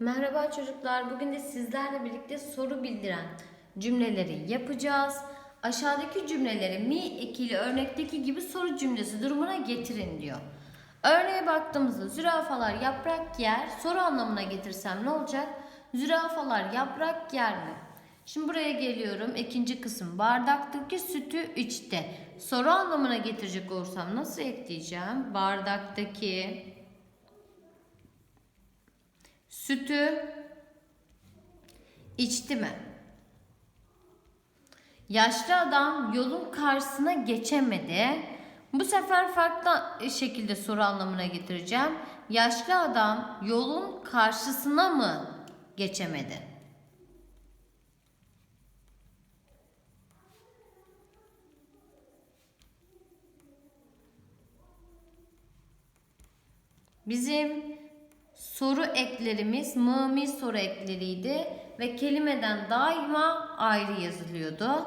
Merhaba çocuklar. Bugün de sizlerle birlikte soru bildiren cümleleri yapacağız. Aşağıdaki cümleleri mi ekili örnekteki gibi soru cümlesi durumuna getirin diyor. Örneğe baktığımızda zürafalar yaprak yer. Soru anlamına getirsem ne olacak? Zürafalar yaprak yer mi? Şimdi buraya geliyorum. İkinci kısım. Bardaktaki sütü içti. Soru anlamına getirecek olursam nasıl ekleyeceğim? Bardaktaki sütü içti mi? Yaşlı adam yolun karşısına geçemedi. Bu sefer farklı şekilde soru anlamına getireceğim. Yaşlı adam yolun karşısına mı geçemedi? Bizim soru eklerimiz mımi soru ekleriydi ve kelimeden daima ayrı yazılıyordu.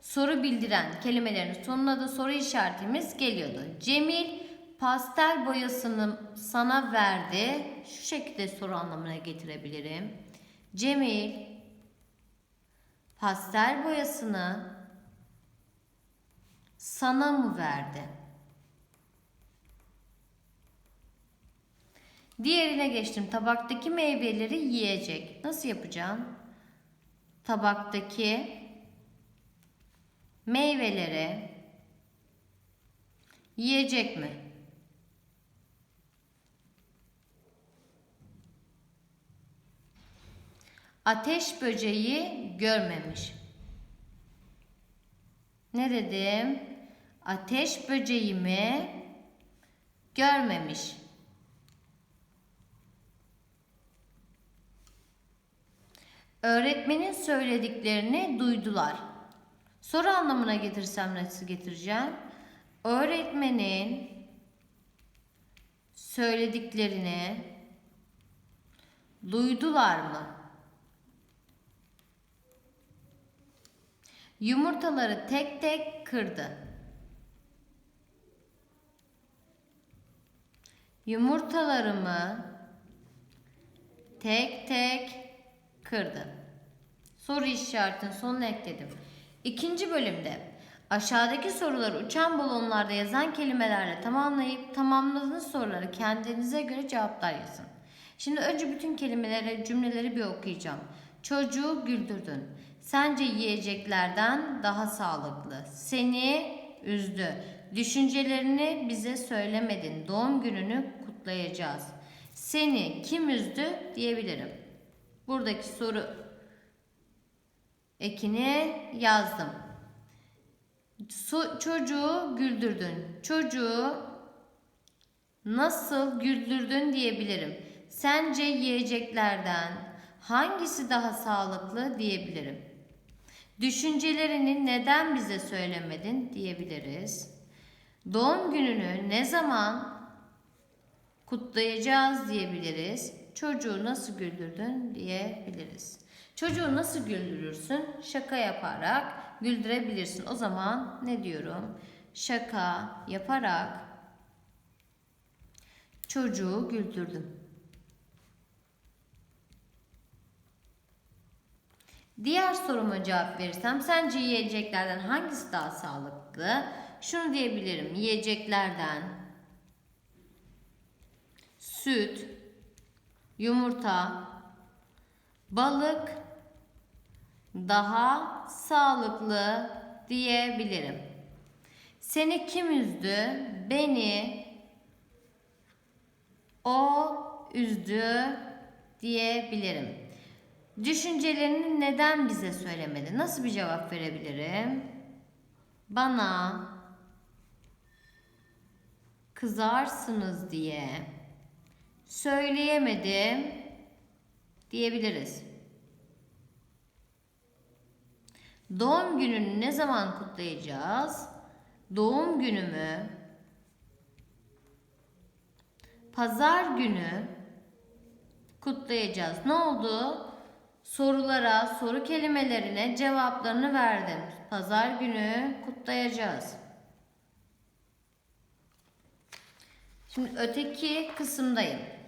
Soru bildiren kelimelerin sonuna da soru işaretimiz geliyordu. Cemil pastel boyasını sana verdi. Şu şekilde soru anlamına getirebilirim. Cemil pastel boyasını sana mı verdi? Diğerine geçtim. Tabaktaki meyveleri yiyecek. Nasıl yapacağım? Tabaktaki meyveleri yiyecek mi? Ateş böceği görmemiş. Ne dedim? Ateş böceğimi görmemiş. Öğretmenin söylediklerini duydular. Soru anlamına getirsem nasıl getireceğim? Öğretmenin söylediklerini duydular mı? Yumurtaları tek tek kırdı. Yumurtalarımı tek tek kırdı. Soru işaretinin sonuna ekledim. İkinci bölümde aşağıdaki soruları uçan balonlarda yazan kelimelerle tamamlayıp tamamladığınız soruları kendinize göre cevaplar yazın. Şimdi önce bütün kelimeleri, cümleleri bir okuyacağım. Çocuğu güldürdün. Sence yiyeceklerden daha sağlıklı. Seni üzdü. Düşüncelerini bize söylemedin. Doğum gününü kutlayacağız. Seni kim üzdü diyebilirim. Buradaki soru ekini yazdım. So, çocuğu güldürdün. Çocuğu nasıl güldürdün diyebilirim. Sence yiyeceklerden hangisi daha sağlıklı diyebilirim. Düşüncelerini neden bize söylemedin diyebiliriz. Doğum gününü ne zaman kutlayacağız diyebiliriz. Çocuğu nasıl güldürdün diyebiliriz. Çocuğu nasıl güldürürsün? Şaka yaparak güldürebilirsin. O zaman ne diyorum? Şaka yaparak çocuğu güldürdüm. Diğer soruma cevap verirsem sence yiyeceklerden hangisi daha sağlıklı? Şunu diyebilirim. Yiyeceklerden süt, yumurta, balık daha sağlıklı diyebilirim. Seni kim üzdü? Beni o üzdü diyebilirim. Düşüncelerini neden bize söylemedi? Nasıl bir cevap verebilirim? Bana kızarsınız diye söyleyemedim diyebiliriz. Doğum gününü ne zaman kutlayacağız? Doğum günümü pazar günü kutlayacağız. Ne oldu? Sorulara, soru kelimelerine cevaplarını verdim. Pazar günü kutlayacağız. Şimdi öteki kısımdayım.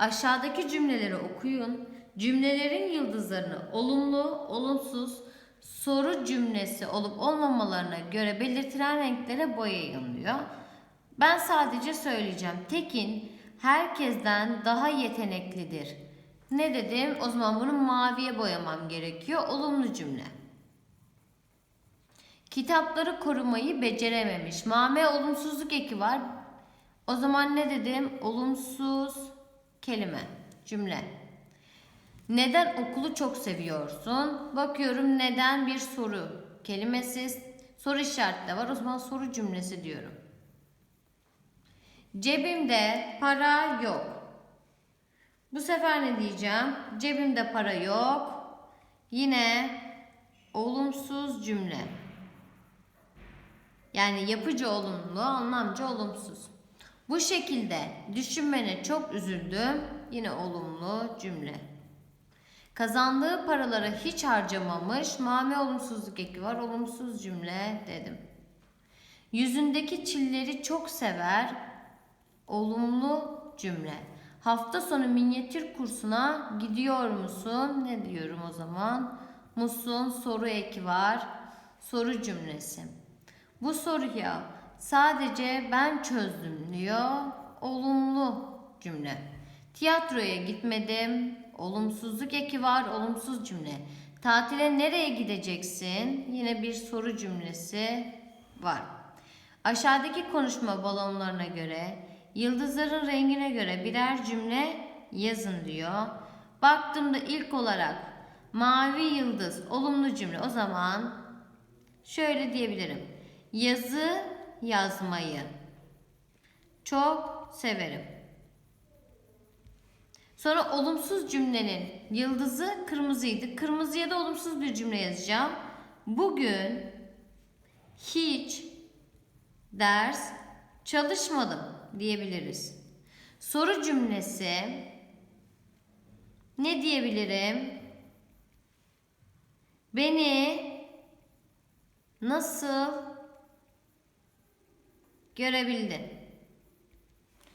Aşağıdaki cümleleri okuyun. Cümlelerin yıldızlarını olumlu, olumsuz, soru cümlesi olup olmamalarına göre belirtilen renklere boyayın diyor. Ben sadece söyleyeceğim. Tekin herkesten daha yeteneklidir. Ne dedim? O zaman bunu maviye boyamam gerekiyor. Olumlu cümle. Kitapları korumayı becerememiş. Mame olumsuzluk eki var. O zaman ne dedim? Olumsuz kelime, cümle. Neden okulu çok seviyorsun? Bakıyorum neden bir soru kelimesiz. Soru işareti de var. O zaman soru cümlesi diyorum. Cebimde para yok. Bu sefer ne diyeceğim? Cebimde para yok. Yine olumsuz cümle. Yani yapıcı olumlu, anlamcı olumsuz. Bu şekilde düşünmene çok üzüldüm. Yine olumlu cümle. Kazandığı paraları hiç harcamamış. Mame olumsuzluk eki var. Olumsuz cümle dedim. Yüzündeki çilleri çok sever. Olumlu cümle. Hafta sonu minyatür kursuna gidiyor musun? Ne diyorum o zaman? Musun? Soru eki var. Soru cümlesi. Bu soruya sadece ben çözdüm diyor. Olumlu cümle. Tiyatroya gitmedim. Olumsuzluk eki var. Olumsuz cümle. Tatile nereye gideceksin? Yine bir soru cümlesi var. Aşağıdaki konuşma balonlarına göre yıldızların rengine göre birer cümle yazın diyor. Baktığımda ilk olarak mavi yıldız olumlu cümle. O zaman şöyle diyebilirim. Yazı yazmayı çok severim. Sonra olumsuz cümlenin yıldızı kırmızıydı. Kırmızıya da olumsuz bir cümle yazacağım. Bugün hiç ders çalışmadım diyebiliriz. Soru cümlesi ne diyebilirim? Beni nasıl görebildin?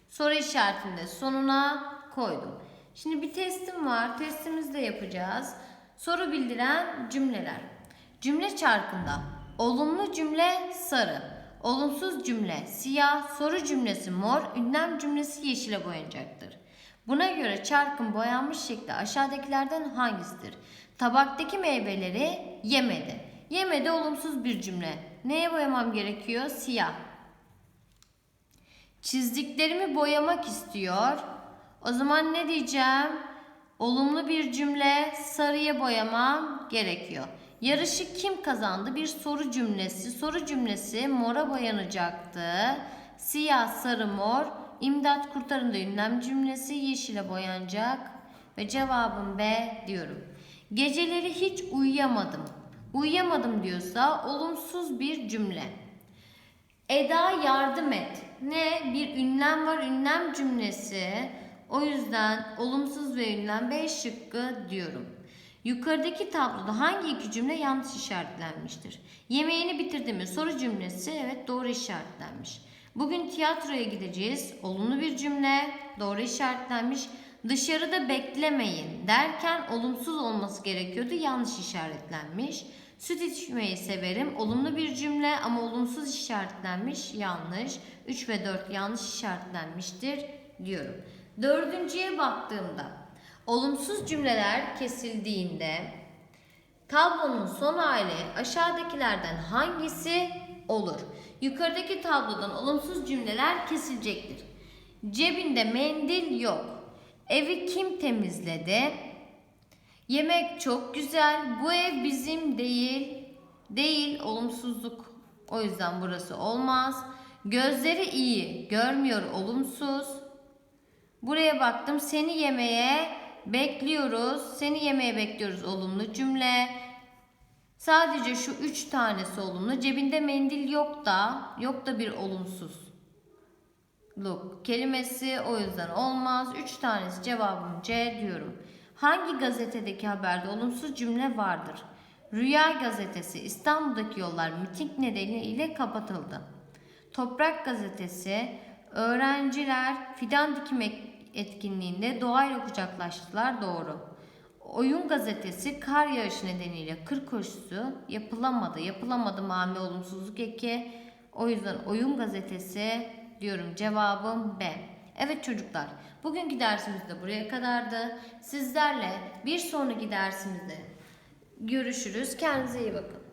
Soru işaretinde sonuna koydum. Şimdi bir testim var. Testimizi de yapacağız. Soru bildiren cümleler. Cümle çarkında olumlu cümle sarı, olumsuz cümle siyah, soru cümlesi mor, ünlem cümlesi yeşile boyanacaktır. Buna göre çarkın boyanmış şekli aşağıdakilerden hangisidir? Tabaktaki meyveleri yemedi. Yemedi olumsuz bir cümle. Neye boyamam gerekiyor? Siyah. Çizdiklerimi boyamak istiyor. O zaman ne diyeceğim? Olumlu bir cümle sarıya boyamam gerekiyor. Yarışı kim kazandı? Bir soru cümlesi. Soru cümlesi mora boyanacaktı. Siyah, sarı, mor. İmdat kurtarın da ünlem cümlesi yeşile boyanacak. Ve cevabım B diyorum. Geceleri hiç uyuyamadım. Uyuyamadım diyorsa olumsuz bir cümle. Eda yardım et. Ne? Bir ünlem var. Ünlem cümlesi. O yüzden olumsuz ve ünlem B şıkkı diyorum. Yukarıdaki tabloda hangi iki cümle yanlış işaretlenmiştir? Yemeğini bitirdi mi? Soru cümlesi evet doğru işaretlenmiş. Bugün tiyatroya gideceğiz. Olumlu bir cümle doğru işaretlenmiş. Dışarıda beklemeyin derken olumsuz olması gerekiyordu. Yanlış işaretlenmiş. Süt içmeyi severim. Olumlu bir cümle ama olumsuz işaretlenmiş. Yanlış. 3 ve 4 yanlış işaretlenmiştir diyorum. Dördüncüye baktığımda olumsuz cümleler kesildiğinde tablonun son hali aşağıdakilerden hangisi olur? Yukarıdaki tablodan olumsuz cümleler kesilecektir. Cebinde mendil yok. Evi kim temizledi? Yemek çok güzel. Bu ev bizim değil. Değil olumsuzluk. O yüzden burası olmaz. Gözleri iyi. Görmüyor olumsuz. Buraya baktım. Seni yemeye bekliyoruz. Seni yemeye bekliyoruz olumlu cümle. Sadece şu üç tanesi olumlu. Cebinde mendil yok da, yok da bir olumsuz. Look kelimesi o yüzden olmaz. Üç tanesi cevabım C diyorum. Hangi gazetedeki haberde olumsuz cümle vardır? Rüya gazetesi İstanbul'daki yollar miting nedeniyle kapatıldı. Toprak gazetesi öğrenciler fidan dikmek etkinliğinde doğayla kucaklaştılar doğru. Oyun gazetesi kar yağışı nedeniyle kır koşusu yapılamadı. Yapılamadı mami olumsuzluk eki. O yüzden oyun gazetesi diyorum cevabım B. Evet çocuklar bugünkü dersimiz de buraya kadardı. Sizlerle bir sonraki dersimizde görüşürüz. Kendinize iyi bakın.